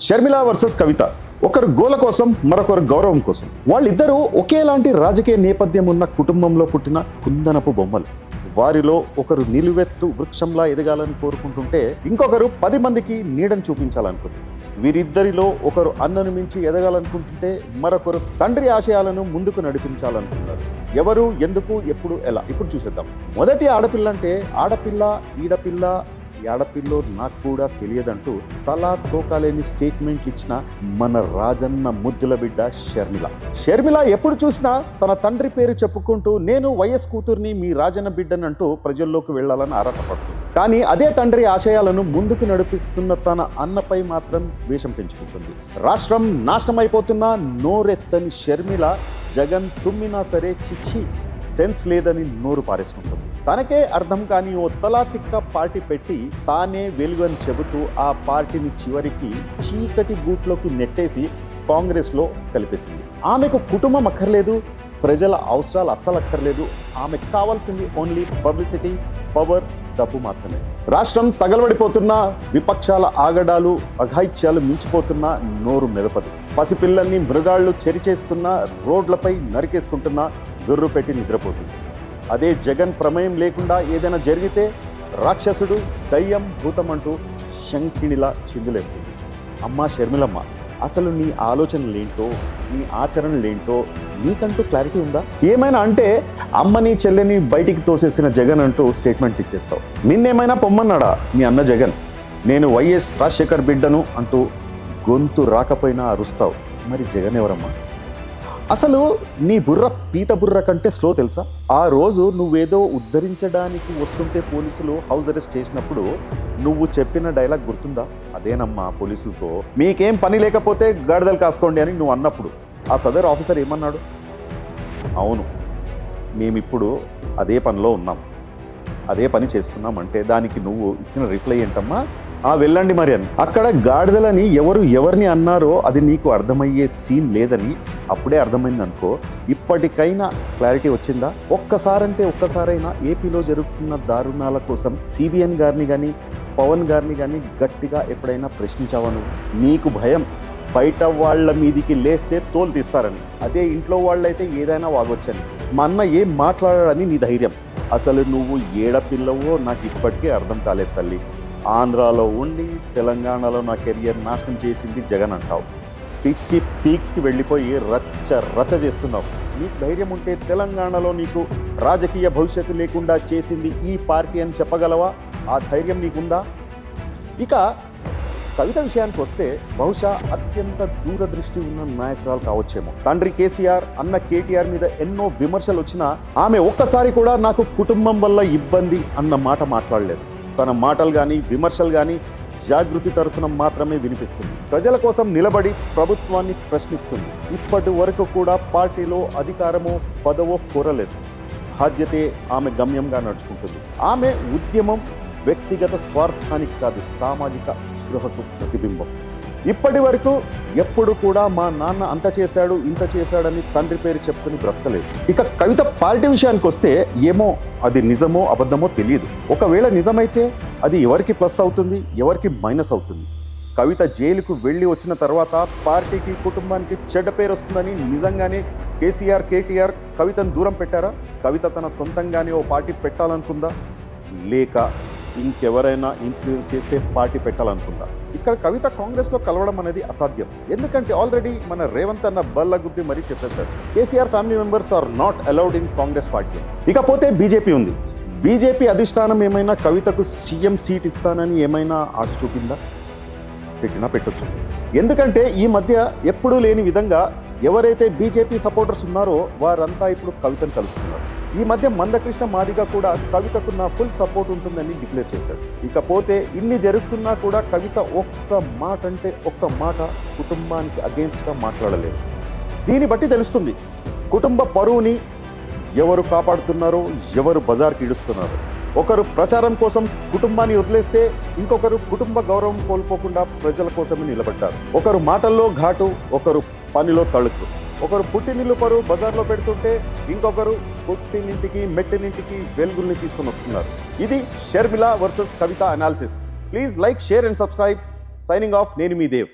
Sharmila versus కవిత. ఒకరు గోల కోసం మరొకరు గౌరవం కోసం. వాళ్ళిద్దరూ ఒకేలాంటి రాజకీయ నేపథ్యం ఉన్న కుటుంబంలో పుట్టిన కుందనపు బొమ్మలు. వారిలో ఒకరు నిలువెత్తు వృక్షంలా ఎదగాలని కోరుకుంటుంటే ఇంకొకరు పది మందికి నీడని చూపించాలనుకుంది. వీరిద్దరిలో ఒకరు అన్నను మించి ఎదగాలనుకుంటుంటే మరొకరు తండ్రి ఆశయాలను ముందుకు నడిపించాలనుకున్నారు ఎవరు ఎందుకు ఎప్పుడు ఎలా? ఇప్పుడు చూసేద్దాం. మొదటి ఆడపిల్ల అంటే ఆడపిల్ల ఈడపిల్ల ఈ ఆడపిల్లో నాకు కూడా తెలియదంటూ తలా తోకాలేని స్టేట్మెంట్లు ఇచ్చిన మన రాజన్న ముద్దుల బిడ్డ షర్మిల. షర్మిల ఎప్పుడు చూసినా తన తండ్రి పేరు చెప్పుకుంటూ నేను వైఎస్ కూతుర్ని మీ రాజన్న బిడ్డనంటూ ప్రజల్లోకి వెళ్ళాలని ఆరాటపడుతుంది. కానీ అదే తండ్రి ఆశయాలను ముందుకు నడిపిస్తున్న తన అన్నపై మాత్రం ద్వేషం పెంచుకుంటుంది. రాష్ట్రం నాశనమైపోతున్న నోరెత్తని షర్మిల జగన్ తుమ్మినా సరే చిచ్చి సెన్స్ లేదని నోరు పారేసుకుంటుంది. తనకే అర్థం కాని ఓ తలాతిక్క పార్టీ పెట్టి తానే వెలుగని చెబుతూ ఆ పార్టీని చివరికి చీకటి గూట్లోకి నెట్టేసి కాంగ్రెస్లో కలిపేసింది. ఆమెకు కుటుంబం అక్కర్లేదు ప్రజల అవసరాలు అస్సలు అక్కర్లేదు. ఆమెకు కావాల్సింది ఓన్లీ పబ్లిసిటీ పవర్ డబ్బు మాత్రమే. రాష్ట్రం తగలబడిపోతున్న విపక్షాల ఆగడాలు అఘాయిత్యాలు మించిపోతున్న నోరు మెదపదు. పసిపిల్లల్ని మృగాళ్ళు చెరిచేస్తున్న రోడ్లపై నరికేసుకుంటున్న గుర్రు పెట్టి నిద్రపోతుంది. అదే జగన్ ప్రమేయం లేకుండా ఏదైనా జరిగితే రాక్షసుడు దయ్యం భూతం అంటూ శంకిణిలా చిందులేస్తుంది. అమ్మా షర్మిలమ్మ అసలు నీ ఆలోచనలేంటో నీ ఆచరణలేంటో నీకంటూ క్లారిటీ ఉందా? ఏమైనా అంటే అమ్మని చెల్లెని బయటికి తోసేసిన జగన్ అంటూ స్టేట్మెంట్ ఇచ్చేస్తావు. నిన్నేమైనా పొమ్మన్నాడా మీ అన్న జగన్? నేను వైఎస్ రాజశేఖర్ బిడ్డను అంటూ గొంతు రాకపోయినా అరుస్తావు. మరి జగన్ ఎవరమ్మా? అసలు నీ బుర్ర పీత బుర్ర కంటే స్లో తెలుసా? ఆ రోజు నువ్వేదో ఉద్ధరించడానికి వస్తుంటే పోలీసులు హౌస్ అరెస్ట్ చేసినప్పుడు నువ్వు చెప్పిన డైలాగ్ గుర్తుందా? అదేనమ్మా పోలీసులతో. మీకేం పని లేకపోతే గాడిదలు కాసుకోండి అని నువ్వు అన్నప్పుడు. ఆ సదర్ ఆఫీసర్ ఏమన్నాడు? అవును మేమిప్పుడు అదే పనిలో ఉన్నాం. అదే పని చేస్తున్నాం అంటే దానికి నువ్వు ఇచ్చిన రిప్లై ఏంటమ్మా? ఆ వెళ్ళండి మరి అని అక్కడ గాడిదలని ఎవరు ఎవరిని అన్నారో అది నీకు అర్థమయ్యే సీన్ లేదని అప్పుడే అర్థమైంది అనుకో. ఇప్పటికైనా క్లారిటీ వచ్చిందా? ఒక్కసారంటే ఒక్కసారైనా ఏపీలో జరుగుతున్న దారుణాల కోసం సిబిఎన్ గారిని కానీ పవన్ గారిని కానీ గట్టిగా ఎప్పుడైనా ప్రశ్నించావను నీకు భయం. బయట వాళ్ళ మీదికి లేస్తే తోలు తీస్తారని. అదే ఇంట్లో వాళ్ళైతే ఏదైనా వాగొచ్చని. మా అన్న ఏం మాట్లాడాడని నీ ధైర్యం. అసలు నువ్వు ఏడ పిల్లవో నాకు ఇప్పటికీ అర్థం కాలేదు తల్లి. ఆంధ్రాలో ఉండి తెలంగాణలో నా కెరియర్ నాశనం చేసింది జగన్ అంటావు. పిచ్చి పీక్స్కి వెళ్ళిపోయి రచ్చ రచ్చ చేస్తున్నావు. నీకు ధైర్యం ఉంటే తెలంగాణలో నీకు రాజకీయ భవిష్యత్తు లేకుండా చేసింది ఈ పార్టీ అని చెప్పగలవా? ఆ ధైర్యం నీకుందా? ఇక కవిత విషయానికి వస్తే బహుశా అత్యంత దూరదృష్టి ఉన్న నాయకురాలు కావచ్చేమో. తండ్రి కేసీఆర్ అన్న కేటీఆర్ మీద ఎన్నో విమర్శలు వచ్చినా ఆమె ఒక్కసారి కూడా నాకు కుటుంబం వల్ల ఇబ్బంది అన్న మాట మాట్లాడలేదు. తన మాటలు కానీ విమర్శలు కానీ జాగృతి తరఫున మాత్రమే వినిపిస్తుంది. ప్రజల కోసం నిలబడి ప్రభుత్వాన్ని ప్రశ్నిస్తుంది. ఇప్పటి వరకు కూడా పార్టీలో అధికారమో పదవో కోరలేదు. బాధ్యతే ఆమె గమ్యంగా నడుచుకుంటుంది. ఆమె ఉద్యమం వ్యక్తిగత స్వార్థానికి కాదు సామాజిక స్పృహకు ప్రతిబింబం. ఇప్పటి వరకు ఎప్పుడు కూడా మా నాన్న అంత చేశాడు ఇంత చేశాడని తండ్రి పేరు చెప్పుకుని బ్రతకలేదు. ఇక కవిత పార్టీ విషయానికి వస్తే ఏమో అది నిజమో అబద్ధమో తెలియదు. ఒకవేళ నిజమైతే అది ఎవరికి ప్లస్ అవుతుంది ఎవరికి మైనస్ అవుతుంది? కవిత జైలుకు వెళ్ళి వచ్చిన తర్వాత పార్టీకి కుటుంబానికి చెడ్డ పేరు వస్తుందని నిజంగానే కేసీఆర్ కేటీఆర్ కవితను దూరం పెట్టారా? కవిత తన సొంతంగానే ఓ పార్టీ పెట్టాలనుకుందా? లేక ఇంకెవరైనా ఇన్ఫ్లుయెన్స్ చేస్తే పార్టీ పెట్టాలనుకుందా ఇక్కడ కవిత కాంగ్రెస్లో కలవడం అనేది అసాధ్యం. ఎందుకంటే ఆల్రెడీ మన రేవంత్ అన్న బల్ల గుద్ది మరీ చెప్పేశారు. KCR family members are not allowed in Congress party. ఇకపోతే బీజేపీ ఉంది. బీజేపీ అధిష్టానం ఏమైనా కవితకు సీఎం సీట్ ఇస్తానని ఏమైనా ఆశ చూపిందా? పెట్టినా పెట్టొచ్చు. ఎందుకంటే ఈ మధ్య ఎప్పుడూ లేని విధంగా ఎవరైతే బీజేపీ సపోర్టర్స్ ఉన్నారో వారంతా ఇప్పుడు కవితను కలుస్తున్నారు. ఈ మధ్య మందకృష్ణ మాదిగ కూడా కవితకు నా ఫుల్ సపోర్ట్ ఉంటుందని డిక్లేర్ చేశాడు. ఇకపోతే ఇన్ని జరుగుతున్నా కూడా కవిత ఒక్క మాట అంటే ఒక్క మాట కుటుంబానికి అగేన్స్ట్గా మాట్లాడలేదు. దీన్ని బట్టి తెలుస్తుంది కుటుంబ పరువుని ఎవరు కాపాడుతున్నారో ఎవరు బజార్కి ఇడుస్తున్నారో ఒకరు ప్రచారం కోసం కుటుంబాన్ని వదిలేస్తే ఇంకొకరు కుటుంబ గౌరవం కోల్పోకుండా ప్రజల కోసమే నిలబడ్డారు. ఒకరు మాటల్లో ఘాటు ఒకరు పనిలో తళుకు. ఒకరు పుట్టినిల్లు పరు బజార్లో పెడుతుంటే ఇంకొకరు పుట్టినింటికి మెట్టినింటికి వెలుగుల్ని తీసుకొని వస్తున్నారు. ఇది Sharmila versus Kavitha analysis. Please like share and subscribe. Signing off నేను మీ దేవ్.